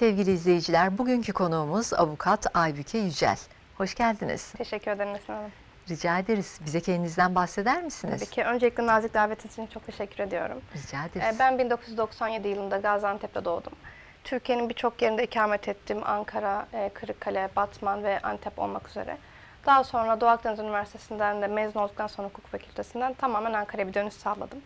Sevgili izleyiciler, bugünkü konuğumuz avukat Aybüke Yücel. Hoş geldiniz. Teşekkür ederim Esin Hanım. Rica ederiz. Bize kendinizden bahseder misiniz? Tabii ki öncelikle nazik davetiniz için çok teşekkür ediyorum. Rica Ee, ederiz. Ben 1997 yılında Gaziantep'te doğdum. Türkiye'nin birçok yerinde ikamet ettim. Ankara, e, Kırıkkale, Batman ve Antep olmak üzere. Daha sonra Doğu Akdeniz Üniversitesi'nden de mezun olduktan sonra hukuk fakültesinden tamamen Ankara'ya bir dönüş sağladım.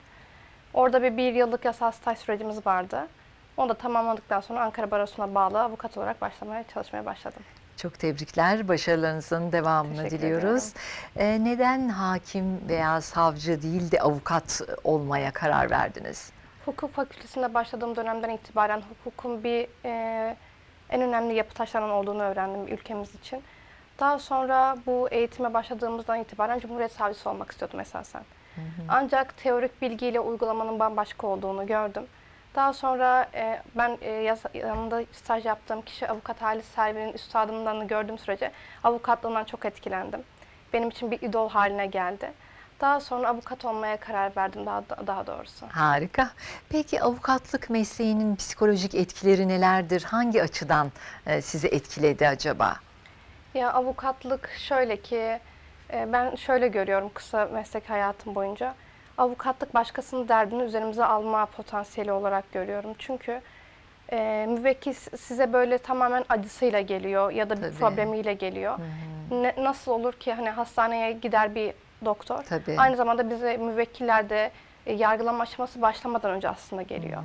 Orada bir bir yıllık yasal staj sürecimiz vardı. Onu da tamamladıktan sonra Ankara Barosu'na bağlı avukat olarak başlamaya çalışmaya başladım. Çok tebrikler. Başarılarınızın devamını Teşekkür diliyoruz. Ee, neden hakim veya savcı değil de avukat olmaya karar verdiniz? Hukuk fakültesinde başladığım dönemden itibaren hukukun bir e, en önemli yapı taşlarından olduğunu öğrendim ülkemiz için. Daha sonra bu eğitime başladığımızdan itibaren Cumhuriyet Savcısı olmak istiyordum esasen. Ancak teorik bilgiyle uygulamanın bambaşka olduğunu gördüm. Daha sonra e, ben e, yanında staj yaptığım kişi avukat Halis Selvi'nin üstadımdan gördüğüm sürece avukatlığından çok etkilendim. Benim için bir idol haline geldi. Daha sonra avukat olmaya karar verdim daha daha doğrusu. Harika. Peki avukatlık mesleğinin psikolojik etkileri nelerdir? Hangi açıdan e, sizi etkiledi acaba? Ya avukatlık şöyle ki e, ben şöyle görüyorum kısa meslek hayatım boyunca. Avukatlık başkasının derdini üzerimize alma potansiyeli olarak görüyorum. Çünkü e, müvekkil size böyle tamamen acısıyla geliyor ya da bir Tabii. problemiyle geliyor. Ne, nasıl olur ki hani hastaneye gider bir doktor. Tabii. Aynı zamanda bize müvekkiller de e, yargılama aşaması başlamadan önce aslında geliyor.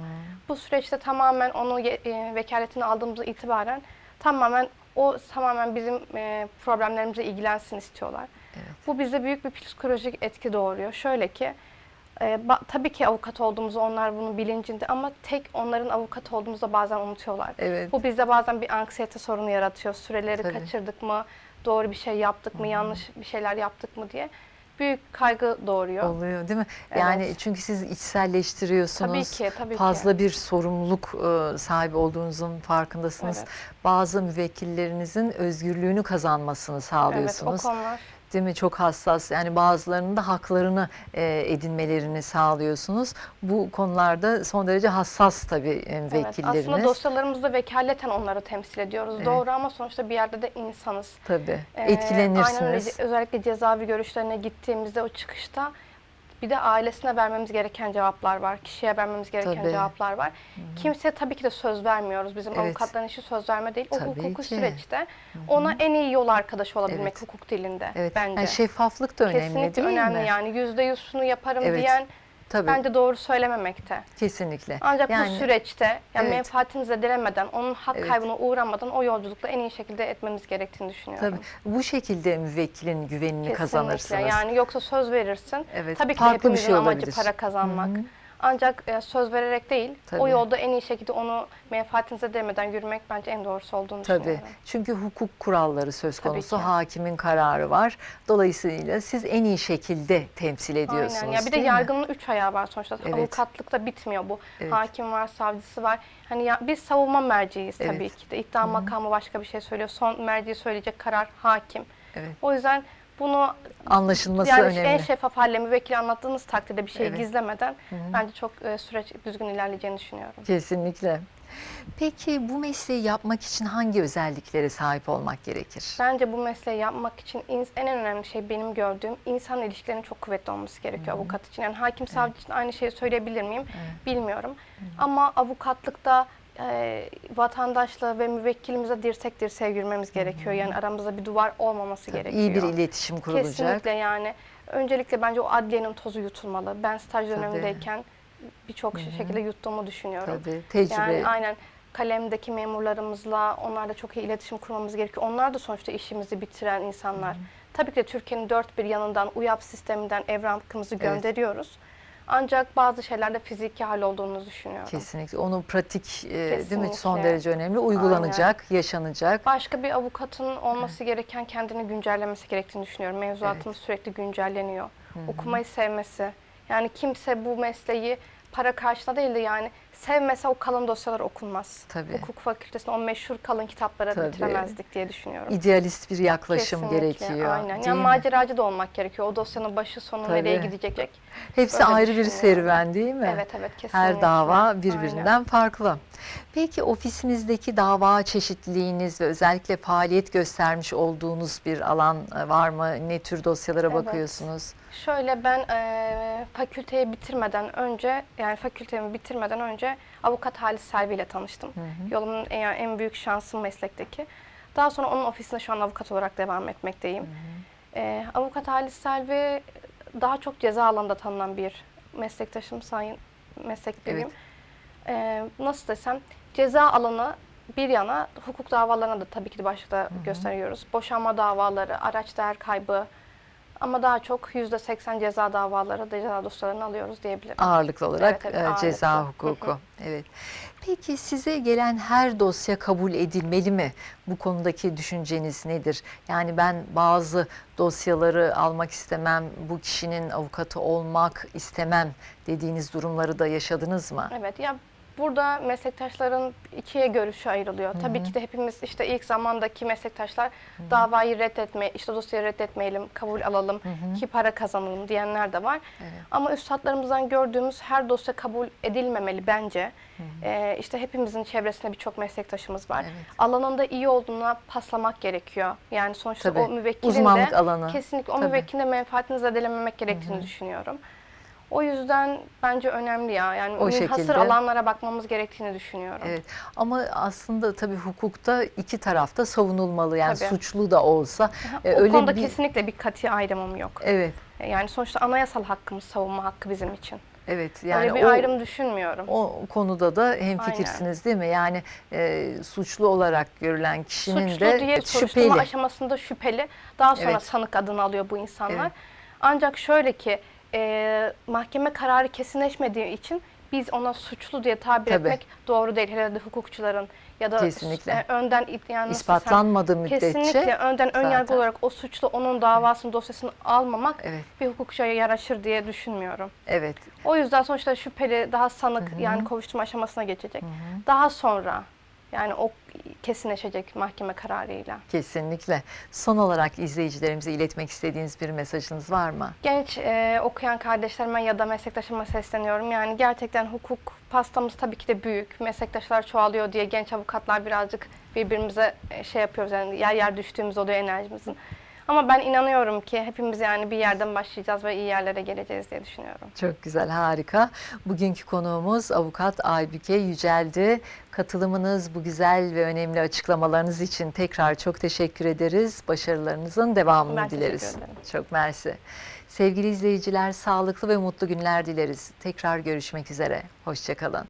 Bu süreçte tamamen onu e, vekaletini aldığımız itibaren tamamen o tamamen bizim e, problemlerimize ilgilensin istiyorlar. Evet. Bu bize büyük bir psikolojik etki doğuruyor. Şöyle ki e, tabii ki avukat olduğumuzu onlar bunun bilincinde ama tek onların avukat olduğumuzu da bazen unutuyorlar. Evet. Bu bizde bazen bir anksiyete sorunu yaratıyor. Süreleri Tabii. kaçırdık mı, doğru bir şey yaptık mı, yanlış bir şeyler yaptık mı diye büyük kaygı doğuruyor. Oluyor değil mi? Evet. Yani çünkü siz içselleştiriyorsunuz. Tabii ki, tabii ki. Fazla bir sorumluluk e, sahibi olduğunuzun farkındasınız. Evet. Bazı müvekkillerinizin özgürlüğünü kazanmasını Evet, o sağlıyorsunuz. konular Değil mi? Çok hassas. Yani bazılarının da haklarını e, edinmelerini sağlıyorsunuz. Bu konularda son derece hassas tabii e, Evet, müvekkilleriniz. aslında dosyalarımızda vekaleten onları temsil ediyoruz. Evet. Doğru ama sonuçta bir yerde de insanız. Tabii. Ee, Aynen. Etkilenirsiniz. Özellikle cezaevi görüşlerine gittiğimizde o çıkışta bir de ailesine vermemiz gereken cevaplar var. Kişiye vermemiz gereken Tabii. cevaplar var. Kimseye tabii ki de söz vermiyoruz. Bizim Evet. avukatların işi söz verme değil. O Tabii hukuki ki. süreçte ona en iyi yol arkadaşı olabilmek Evet. hukuk dilinde Evet. bence. Yani şeffaflık da önemli Kesinlikle değil önemli mi? yani. Yüzde yüz şunu yaparım Evet. diyen Tabii. bence doğru söylememekte. Kesinlikle. Ancak Yani- bu süreçte yani Evet. menfaatini zedelemeden, onun hak Evet. kaybına uğramadan o yolculukta en iyi şekilde etmemiz gerektiğini düşünüyorum. Tabii. Bu şekilde müvekkilin güvenini Kesinlikle. kazanırsınız. Yani yoksa söz verirsin. Evet, Tabii ki farklı bir hepimizin şey amacı olabilir. para kazanmak. Hı hı. Ancak e, söz vererek değil, Tabii. o yolda en iyi şekilde onu menfaatinize demeden yürümek bence en doğrusu olduğunu Tabii. düşünüyorum. Çünkü hukuk kuralları söz Tabii konusu. ki. Hakimin kararı var. Dolayısıyla siz en iyi şekilde temsil ediyorsunuz. Aynen. Ya bir de mi? yargının üç ayağı var sonuçta. Evet. Avukatlıkta bitmiyor bu. Evet. Hakim var, savcısı var. Hani ya, biz savunma merciyiz tabii Evet. ki de. İddia makamı başka bir şey söylüyor. Son merci söyleyecek karar hakim. Evet. O yüzden bunu Anlaşılması yani önemli. en şeffaf halle müvekkili anlattığınız takdirde bir şeyi Evet. gizlemeden bence çok e, süreç düzgün ilerleyeceğini düşünüyorum. Kesinlikle. Peki bu mesleği yapmak için hangi özelliklere sahip olmak gerekir? Bence bu mesleği yapmak için en önemli şey benim gördüğüm insan ilişkilerinin çok kuvvetli olması gerekiyor avukat için. Yani hakim savcı için aynı şeyi söyleyebilir miyim bilmiyorum. Ama avukatlıkta e, vatandaşla ve müvekkilimize dirsek dirseğe yürümemiz gerekiyor. Yani aramızda bir duvar olmaması gerekiyor. İyi bir iletişim kurulacak. Kesinlikle yani. Öncelikle bence o adliyenin tozu yutulmalı. Ben staj Tabii. dönemindeyken birçok şekilde yuttuğumu düşünüyorum. Tabii, tecrübe. Yani aynen kalemdeki memurlarımızla onlarla çok iyi iletişim kurmamız gerekiyor. Onlar da sonuçta işimizi bitiren insanlar. Tabii ki de Türkiye'nin dört bir yanından UYAP sisteminden evrakımızı Evet. gönderiyoruz. Ancak bazı şeylerde fiziki hal olduğunu düşünüyorum. Kesinlikle. Onun pratik e, değil mi? Kesinlikle. Son derece önemli. Uygulanacak, yaşanacak. Başka bir avukatın olması gereken kendini güncellemesi gerektiğini düşünüyorum. Mevzuatımız sürekli güncelleniyor. Okumayı sevmesi. Yani kimse bu mesleği para karşılığında değil de yani sevmese o kalın dosyalar okunmaz. Tabii. Hukuk fakültesinde o meşhur kalın kitapları Tabii. bitiremezdik diye düşünüyorum. İdealist bir yaklaşım Kesinlikle, gerekiyor. Aynen. Yani mi? maceracı da olmak gerekiyor. O dosyanın başı sonu Tabii. nereye gidecek? Hepsi Öyle ayrı bir serüven değil mi? Evet evet kesinlikle. Her dava birbirinden Aynen. farklı. Peki ofisinizdeki dava çeşitliliğiniz ve özellikle faaliyet göstermiş olduğunuz bir alan e, var mı? Ne tür dosyalara Evet. bakıyorsunuz? Şöyle ben eee fakülteyi bitirmeden önce yani fakültemi bitirmeden önce avukat Halis Selvi ile tanıştım. Yolumun en, en büyük şansım meslekteki. Daha sonra onun ofisinde şu an avukat olarak devam etmekteyim. Eee, avukat Halis Selvi daha çok ceza alanında tanınan bir meslektaşım, sayın meslekteyim. Evet. Eee, nasıl desem ceza alanı bir yana hukuk davalarına da tabii ki de başlıkta gösteriyoruz. Boşanma davaları, araç değer kaybı ama daha çok %80 ceza davaları, ceza dosyalarını alıyoruz diyebilirim. Ağırlıklı olarak Evet, evet, e, ceza ağırlıklı. Hı hukuku. Evet. Peki size gelen her dosya kabul edilmeli mi? Bu konudaki düşünceniz nedir? Yani ben bazı dosyaları almak istemem, bu kişinin avukatı olmak istemem dediğiniz durumları da yaşadınız mı? Evet ya burada meslektaşların ikiye görüşü ayrılıyor. Tabii ki de hepimiz işte ilk zamandaki meslektaşlar davayı reddetme, işte dosyayı reddetmeyelim, kabul alalım ki para kazanalım diyenler de var. Evet. Ama üstadlarımızdan gördüğümüz her dosya kabul edilmemeli bence. Ee, işte hepimizin çevresinde birçok meslektaşımız var. Evet. Alanında iyi olduğuna paslamak gerekiyor. Yani sonuçta Tabii. o müvekkilin Uzmanlık de alanı. kesinlikle o Tabii. müvekkilin de menfaatini zedelememek gerektiğini düşünüyorum. O yüzden bence önemli ya. Yani O şekilde. alanlara bakmamız gerektiğini düşünüyorum. Evet ama aslında tabii hukukta iki tarafta savunulmalı yani Tabii. suçlu da olsa e, o öyle konuda bir kesinlikle bir katı ayrımım yok. evet Yani sonuçta anayasal hakkımız savunma hakkı bizim için. evet yani Öyle bir o, ayrım düşünmüyorum. o konuda da hemfikirsiniz değil mi? Yani e, suçlu olarak görülen kişinin Suçlu de diye şüpheli. aşamasında şüpheli. Daha sonra Evet. sanık adını alıyor bu insanlar. Evet. Ancak şöyle ki e, mahkeme kararı kesinleşmediği için biz ona suçlu diye tabir Tabii. etmek doğru değil. Hele de hukukçuların ya da Kesinlikle. e, önden yani ispatlanmadığı müddetçe Kesinlikle önden ön yargı olarak o suçlu onun davasının dosyasını almamak Evet. bir hukukçuya yaraşır diye düşünmüyorum. evet O yüzden sonuçta şüpheli daha sanık yani kovuşturma aşamasına geçecek. Daha sonra yani o kesinleşecek mahkeme kararıyla. kesinlikle. Son olarak izleyicilerimize iletmek istediğiniz bir mesajınız var mı? Genç e, okuyan kardeşlerime ya da meslektaşıma sesleniyorum. Yani gerçekten hukuk pastamız tabii ki de büyük. Meslektaşlar çoğalıyor diye genç avukatlar birazcık birbirimize e, şey yapıyoruz. Yani yer yer düştüğümüz oluyor enerjimizin. Ama ben inanıyorum ki hepimiz yani bir yerden başlayacağız ve iyi yerlere geleceğiz diye düşünüyorum. Çok güzel, harika. Bugünkü konuğumuz avukat Aybüke Yücel'di. Katılımınız, bu güzel ve önemli açıklamalarınız için tekrar çok teşekkür ederiz. Başarılarınızın devamını Ben dileriz. Çok mersi. Sevgili izleyiciler, sağlıklı ve mutlu günler dileriz. Tekrar görüşmek üzere. Hoşçakalın.